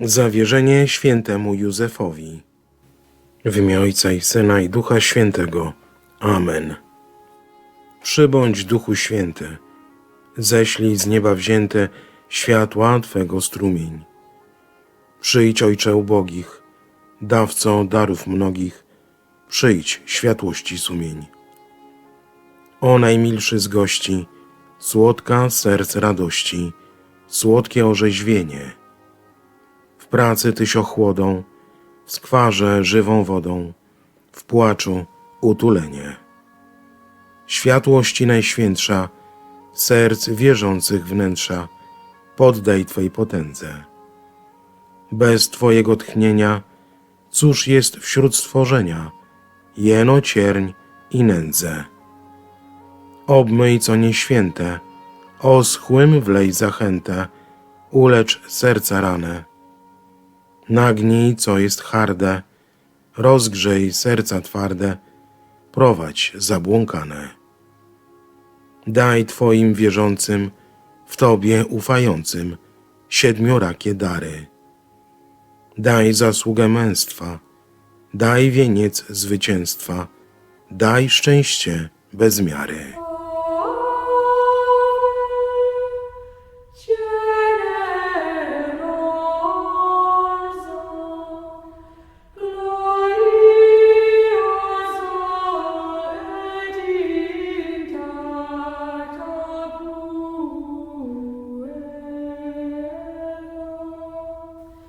Zawierzenie świętemu Józefowi. W imię Ojca i Syna i Ducha Świętego. Amen. Przybądź Duchu Święty, ześlij z nieba wzięte światła Twego strumień. Przyjdź Ojcze ubogich, dawco darów mnogich, przyjdź światłości sumień. O najmilszy z gości, słodka serc radości, słodkie orzeźwienie. W pracy tyś ochłodą, w skwarze żywą wodą, w płaczu utulenie. Światłości najświętsza, serc wierzących wnętrza, poddaj Twej potędze. Bez Twojego tchnienia, cóż jest wśród stworzenia, jeno cierń i nędzę. Obmyj co nieświęte, oschłym wlej zachętę, ulecz serca ranę. Nagnij, co jest harde, rozgrzej serca twarde, prowadź zabłąkane. Daj Twoim wierzącym, w Tobie ufającym, siedmiorakie dary. Daj zasługę męstwa, daj wieniec zwycięstwa, daj szczęście bez miary.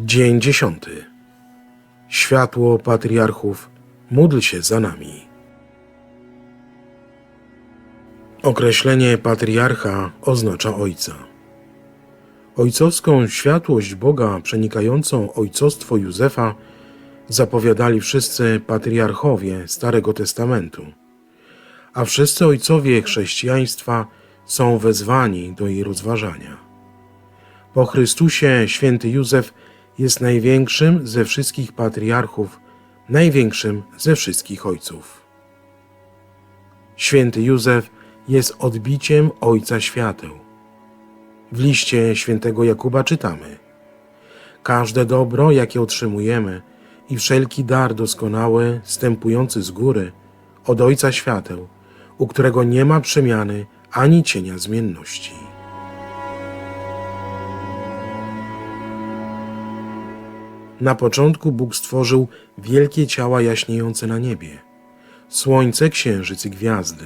Dzień dziesiąty. Światło patriarchów, módl się za nami. Określenie patriarcha oznacza ojca. Ojcowską światłość Boga przenikającą ojcostwo Józefa zapowiadali wszyscy patriarchowie Starego Testamentu, a wszyscy ojcowie chrześcijaństwa są wezwani do jej rozważania. Po Chrystusie święty Józef jest największym ze wszystkich patriarchów, największym ze wszystkich ojców. Święty Józef jest odbiciem Ojca Świateł. W liście świętego Jakuba czytamy: Każde dobro, jakie otrzymujemy, i wszelki dar doskonały, stępujący z góry, od Ojca Świateł, u którego nie ma przemiany ani cienia zmienności. Na początku Bóg stworzył wielkie ciała jaśniejące na niebie, słońce, księżyc i gwiazdy.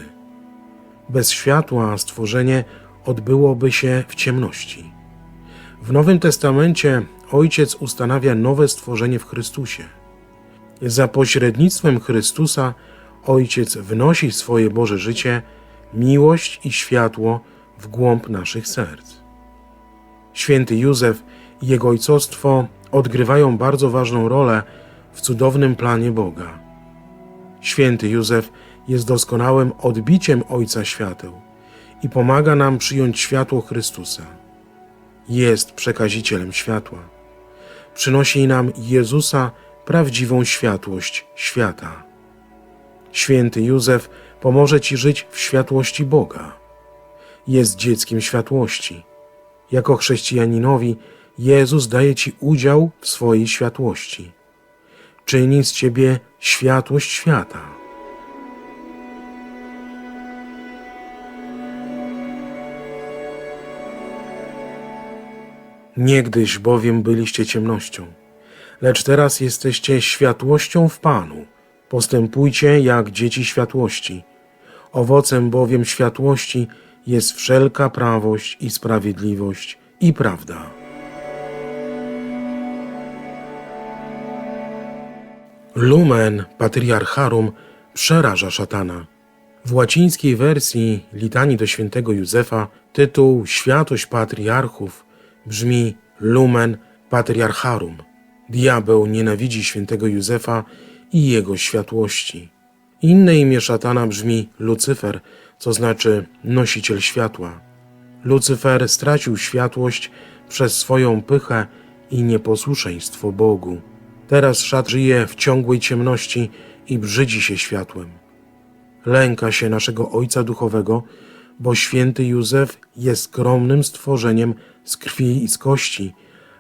Bez światła stworzenie odbyłoby się w ciemności. W Nowym Testamencie Ojciec ustanawia nowe stworzenie w Chrystusie. Za pośrednictwem Chrystusa Ojciec wnosi swoje Boże życie, miłość i światło w głąb naszych serc. Święty Józef i jego ojcostwo odgrywają bardzo ważną rolę w cudownym planie Boga. Święty Józef jest doskonałym odbiciem Ojca Świateł i pomaga nam przyjąć światło Chrystusa. Jest przekazicielem światła. Przynosi nam Jezusa prawdziwą światłość świata. Święty Józef pomoże Ci żyć w światłości Boga. Jest dzieckiem światłości. Jako chrześcijaninowi Jezus daje Ci udział w swojej światłości. Czyni z Ciebie światłość świata. Niegdyś bowiem byliście ciemnością, lecz teraz jesteście światłością w Panu. Postępujcie jak dzieci światłości. Owocem bowiem światłości jest wszelka prawość i sprawiedliwość i prawda. Lumen Patriarcharum przeraża szatana. W łacińskiej wersji litanii do świętego Józefa tytuł Światość Patriarchów brzmi Lumen Patriarcharum. Diabeł nienawidzi świętego Józefa i jego światłości. Inne imię szatana brzmi Lucyfer, co znaczy nosiciel światła. Lucyfer stracił światłość przez swoją pychę i nieposłuszeństwo Bogu. Teraz szat żyje w ciągłej ciemności i brzydzi się światłem. Lęka się naszego Ojca Duchowego, bo święty Józef jest skromnym stworzeniem z krwi i z kości,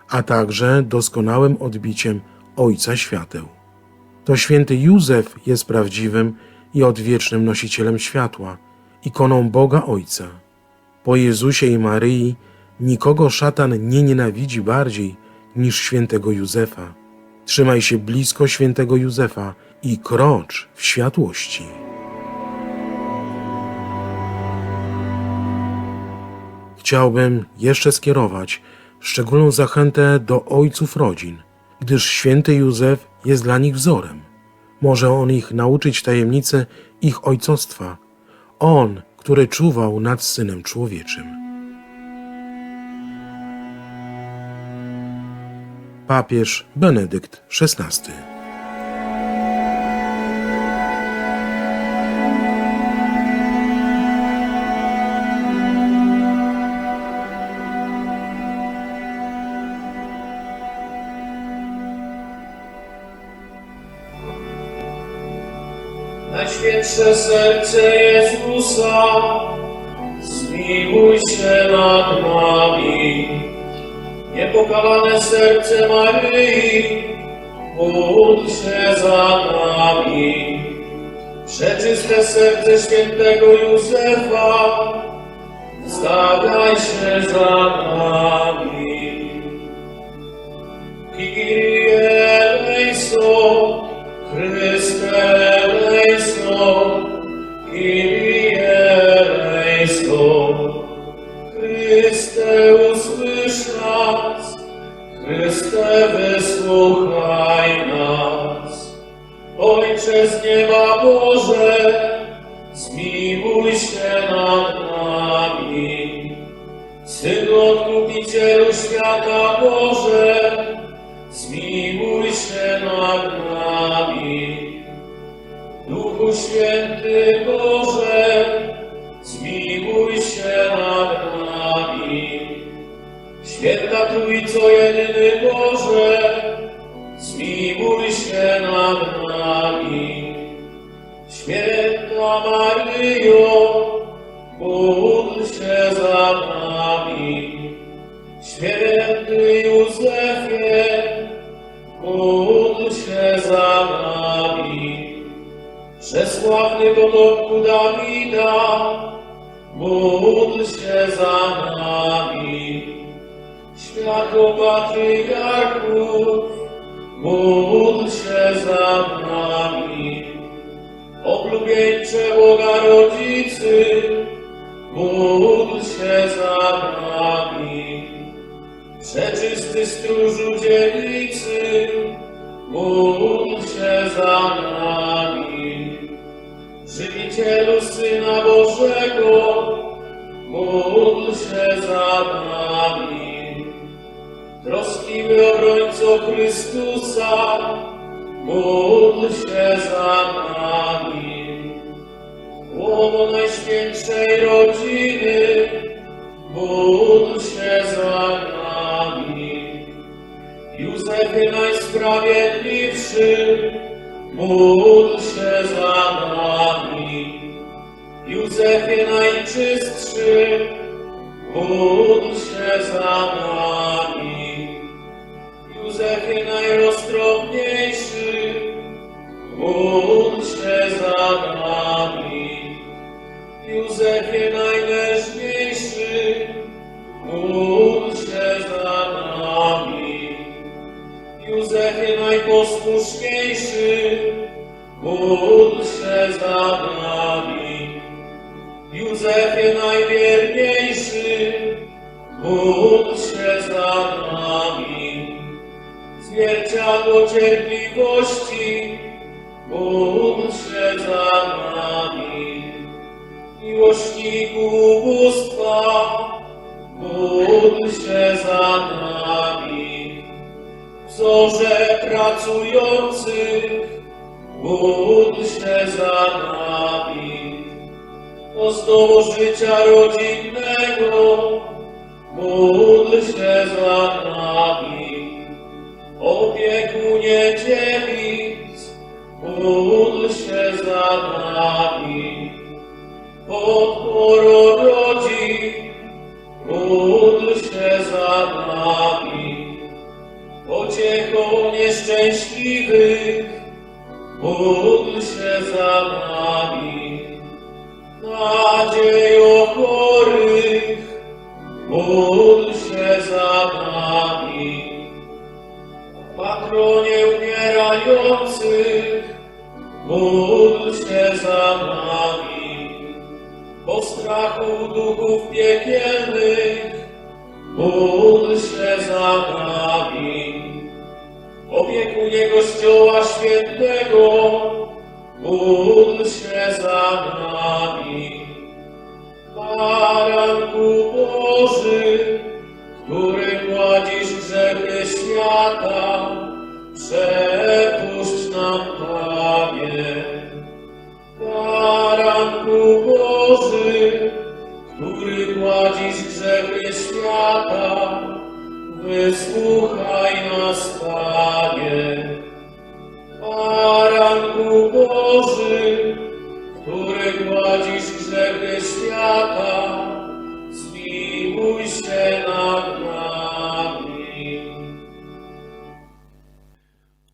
a także doskonałym odbiciem Ojca Świateł. To święty Józef jest prawdziwym i odwiecznym nosicielem światła, ikoną Boga Ojca. Po Jezusie i Maryi nikogo szatan nie nienawidzi bardziej niż świętego Józefa. Trzymaj się blisko świętego Józefa i krocz w światłości. Chciałbym jeszcze skierować szczególną zachętę do ojców rodzin, gdyż święty Józef jest dla nich wzorem. Może on ich nauczyć tajemnicy ich ojcostwa. On, który czuwał nad synem człowieczym. Papież Benedykt XVI. Najświętsze serce Jezusa, zmiłuj się nad. Niepokalane serce Maryi, módl się za nami. Przeczyste serce świętego Józefa, zdawiaj się za nami. Kyrie Święta Trójco jedyny Boże, Światło patriarchów, módl się za nami. Oblubieńcze Boga Rodzicy, módl się za nami. Przeczysty stróżu dziewicy, módl się za nami. Żywicielu Syna Bożego, módl się za nami. Troskliwy obrońco Chrystusa, módl się za nami. Głowo Najświętszej Rodziny, módl się za nami. Józefie Najsprawiedliwszy, módl się za nami. Józefie Najczystszy, módl się za nami. Józefie Najroztropniejszy, się za nami. Józefie Najmężniejszy, się za nami. Józefie Najposłuszniejszy, się za nami. Józefie Najwierniejszy, Zwierciadło cierpliwości, módl się za nami. Miłośniku ubóstwa, módl się za nami. Wzorze pracujących, módl się za nami. Ozdobą życia rodzinnego, módl się za nami, Opiekunie dziewic, módl się za nami, podporodowi. Kościoła Świętego, módl się za nami. Baranku Boży, który gładzisz grzechy świata, przepuść nam, Panie. Baranku Boży, który gładzisz grzechy świata, wysłuchaj nas, Panie. Boży, który gładzisz grzechy świata, zmiłuj się nad nami.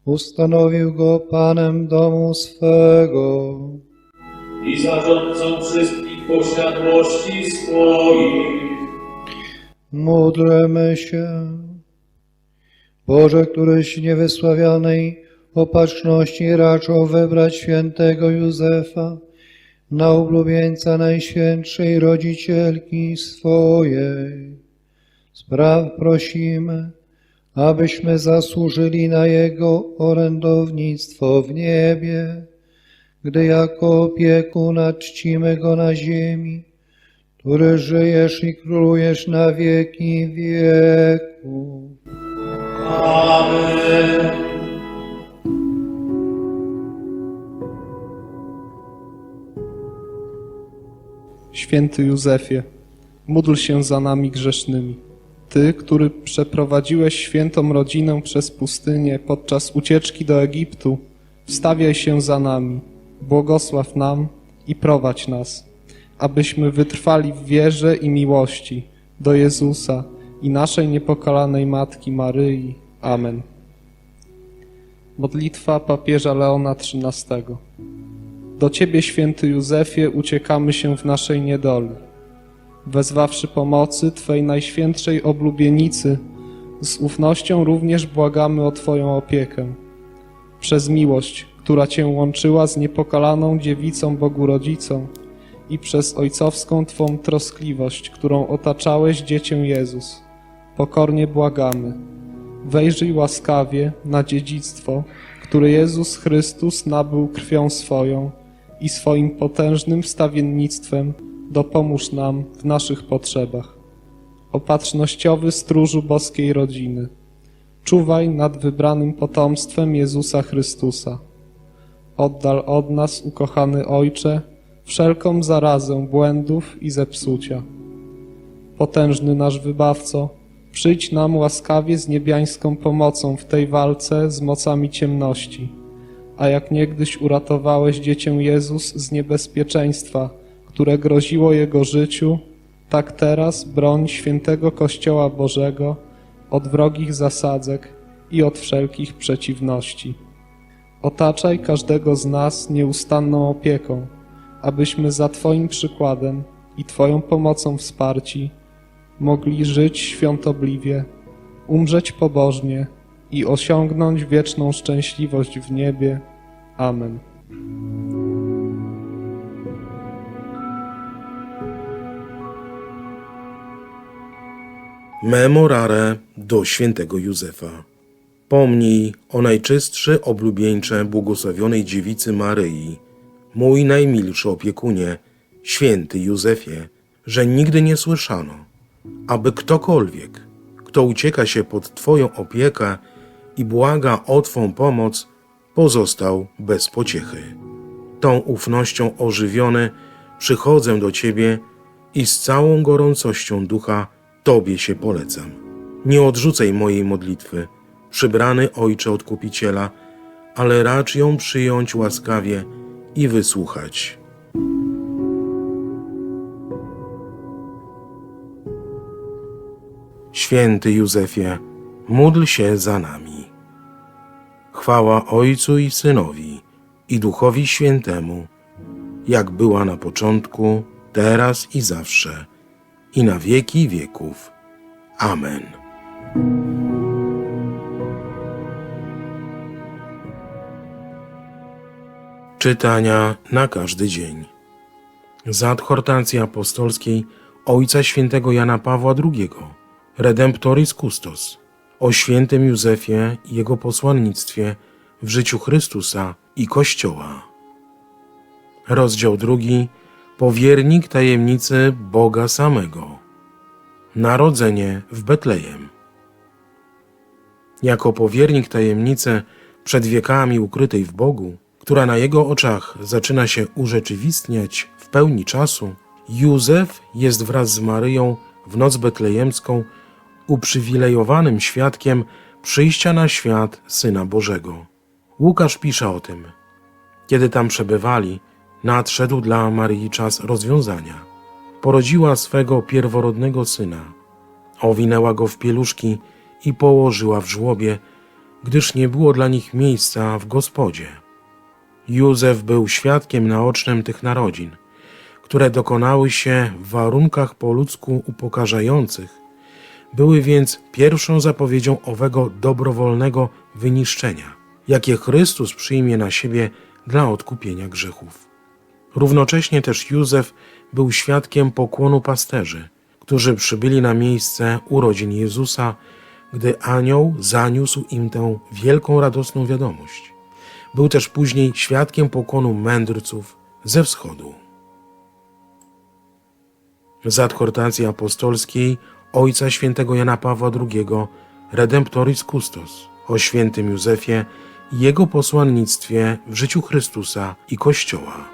Ustanowił go Panem domu swego. i zarządcą wszystkich posiadłości swoich. Módlmy się. Boże, któryś niewysławionej opatrzności raczył wybrać świętego Józefa na ulubieńca Najświętszej Rodzicielki swojej. Spraw prosimy, abyśmy zasłużyli na Jego orędownictwo w niebie, gdy jako opiekuna czcimy Go na ziemi, który żyjesz i królujesz na wieki wieków. Amen. Święty Józefie, módl się za nami grzesznymi. Ty, który przeprowadziłeś świętą rodzinę przez pustynię podczas ucieczki do Egiptu, wstawiaj się za nami, błogosław nam i prowadź nas, abyśmy wytrwali w wierze i miłości do Jezusa i naszej niepokalanej Matki Maryi. Amen. Modlitwa papieża Leona XIII. Do Ciebie, święty Józefie, uciekamy się w naszej niedoli. Wezwawszy pomocy Twej najświętszej oblubienicy, z ufnością również błagamy o Twoją opiekę. Przez miłość, która Cię łączyła z niepokalaną dziewicą Bogu Rodzicą i przez ojcowską Twą troskliwość, którą otaczałeś dziecię Jezus, pokornie błagamy. Wejrzyj łaskawie na dziedzictwo, które Jezus Chrystus nabył krwią swoją i swoim potężnym wstawiennictwem dopomóż nam w naszych potrzebach. Opatrznościowy stróżu boskiej rodziny, czuwaj nad wybranym potomstwem Jezusa Chrystusa. Oddal od nas, ukochany Ojcze, wszelką zarazę błędów i zepsucia. Potężny nasz Wybawco, przyjdź nam łaskawie z niebiańską pomocą w tej walce z mocami ciemności. A jak niegdyś uratowałeś dziecię Jezus z niebezpieczeństwa, które groziło jego życiu, tak teraz broń świętego Kościoła Bożego od wrogich zasadzek i od wszelkich przeciwności. Otaczaj każdego z nas nieustanną opieką, abyśmy za Twoim przykładem i Twoją pomocą wsparci mogli żyć świątobliwie, umrzeć pobożnie i osiągnąć wieczną szczęśliwość w niebie. Amen. Memorare do świętego Józefa. Pomnij o najczystszy oblubieńcze błogosławionej dziewicy Maryi, mój najmilszy opiekunie, święty Józefie, że nigdy nie słyszano, aby ktokolwiek, kto ucieka się pod Twoją opiekę i błaga o Twą pomoc, pozostał bez pociechy. Tą ufnością ożywiony przychodzę do Ciebie i z całą gorącością ducha Tobie się polecam. Nie odrzucaj mojej modlitwy, przybrany Ojcze Odkupiciela, ale racz ją przyjąć łaskawie i wysłuchać. Święty Józefie, módl się za nami. Chwała Ojcu i Synowi i Duchowi Świętemu, jak była na początku, teraz i zawsze, i na wieki wieków. Amen. Czytania na każdy dzień. Z adhortacji apostolskiej Ojca Świętego Jana Pawła II, Redemptoris Custos, o świętym Józefie i jego posłannictwie w życiu Chrystusa i Kościoła. Rozdział drugi. Powiernik tajemnicy Boga samego. Narodzenie w Betlejem. Jako powiernik tajemnicy przed wiekami ukrytej w Bogu, która na jego oczach zaczyna się urzeczywistniać w pełni czasu, Józef jest wraz z Maryją w noc betlejemską uprzywilejowanym świadkiem przyjścia na świat Syna Bożego. Łukasz pisze o tym. Kiedy tam przebywali, nadszedł dla Maryi czas rozwiązania. Porodziła swego pierworodnego syna, owinęła go w pieluszki i położyła w żłobie, gdyż nie było dla nich miejsca w gospodzie. Józef był świadkiem naocznym tych narodzin, które dokonały się w warunkach po ludzku upokarzających, były więc pierwszą zapowiedzią owego dobrowolnego wyniszczenia, jakie Chrystus przyjmie na siebie dla odkupienia grzechów. Równocześnie też Józef był świadkiem pokłonu pasterzy, którzy przybyli na miejsce urodzin Jezusa, gdy anioł zaniósł im tę wielką radosną wiadomość. Był też później świadkiem pokłonu mędrców ze wschodu. Z adhortacji apostolskiej Ojca Świętego Jana Pawła II Redemptoris Custos o świętym Józefie i jego posłannictwie w życiu Chrystusa i Kościoła.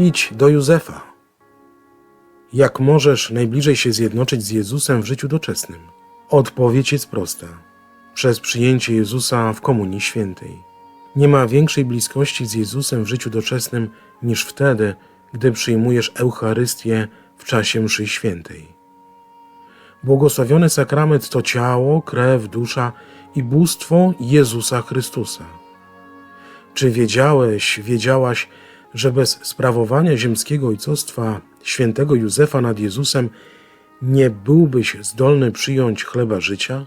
Idź do Józefa. Jak możesz najbliżej się zjednoczyć z Jezusem w życiu doczesnym? Odpowiedź jest prosta. Przez przyjęcie Jezusa w Komunii Świętej. Nie ma większej bliskości z Jezusem w życiu doczesnym niż wtedy, gdy przyjmujesz Eucharystię w czasie mszy świętej. Błogosławiony sakrament to ciało, krew, dusza i bóstwo Jezusa Chrystusa. Czy wiedziałeś, wiedziałaś, że bez sprawowania ziemskiego ojcostwa świętego Józefa nad Jezusem nie byłbyś zdolny przyjąć chleba życia?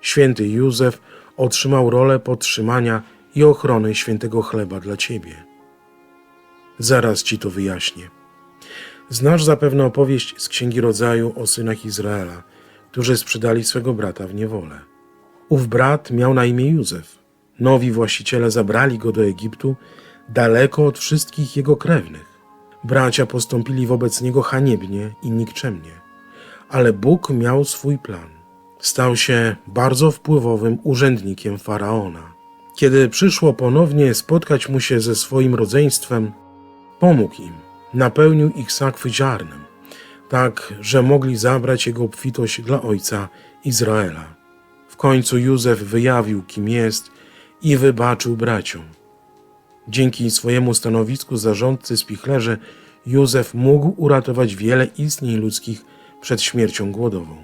Święty Józef otrzymał rolę podtrzymania i ochrony świętego chleba dla ciebie. Zaraz ci to wyjaśnię. Znasz zapewne opowieść z Księgi Rodzaju o synach Izraela, którzy sprzedali swego brata w niewolę. Ów brat miał na imię Józef. Nowi właściciele zabrali go do Egiptu, daleko od wszystkich jego krewnych. Bracia postąpili wobec niego haniebnie i nikczemnie. Ale Bóg miał swój plan. Stał się bardzo wpływowym urzędnikiem faraona. Kiedy przyszło ponownie spotkać mu się ze swoim rodzeństwem, pomógł im, napełnił ich sakwy ziarnem, tak że mogli zabrać jego obfitość dla ojca Izraela. W końcu Józef wyjawił, kim jest i wybaczył braciom. Dzięki swojemu stanowisku zarządcy spichlerzy Józef mógł uratować wiele istnień ludzkich przed śmiercią głodową.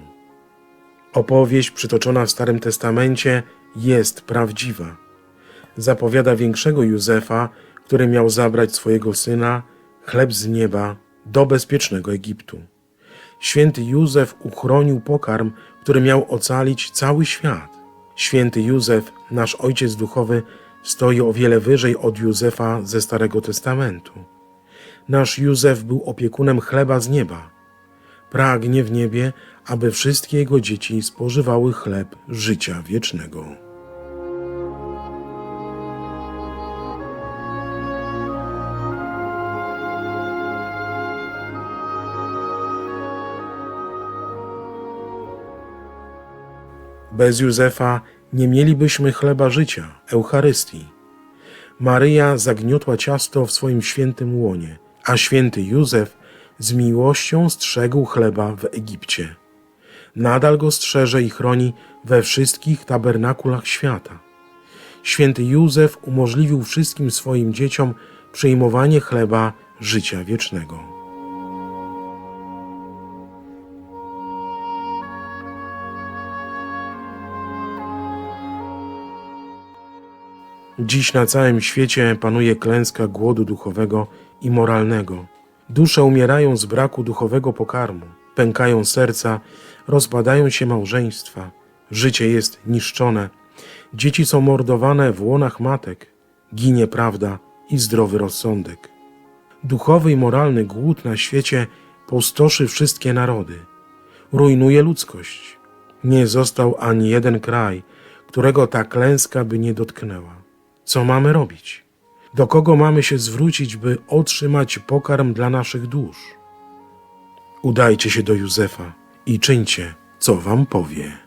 Opowieść przytoczona w Starym Testamencie jest prawdziwa. Zapowiada większego Józefa, który miał zabrać swojego syna, chleb z nieba, do bezpiecznego Egiptu. Święty Józef uchronił pokarm, który miał ocalić cały świat. Święty Józef, nasz ojciec duchowy, stoi o wiele wyżej od Józefa ze Starego Testamentu. Nasz Józef był opiekunem chleba z nieba. Pragnie w niebie, aby wszystkie jego dzieci spożywały chleb życia wiecznego. Bez Józefa nie mielibyśmy chleba życia, Eucharystii. Maryja zagniotła ciasto w swoim świętym łonie, a święty Józef z miłością strzegł chleba w Egipcie. Nadal go strzeże i chroni we wszystkich tabernakulach świata. Święty Józef umożliwił wszystkim swoim dzieciom przyjmowanie chleba życia wiecznego. Dziś na całym świecie panuje klęska głodu duchowego i moralnego. Dusze umierają z braku duchowego pokarmu, pękają serca, rozpadają się małżeństwa, życie jest niszczone, dzieci są mordowane w łonach matek, ginie prawda i zdrowy rozsądek. Duchowy i moralny głód na świecie pustoszy wszystkie narody, rujnuje ludzkość. Nie został ani jeden kraj, którego ta klęska by nie dotknęła. Co mamy robić? Do kogo mamy się zwrócić, by otrzymać pokarm dla naszych dusz? Udajcie się do Józefa i czyńcie, co wam powie.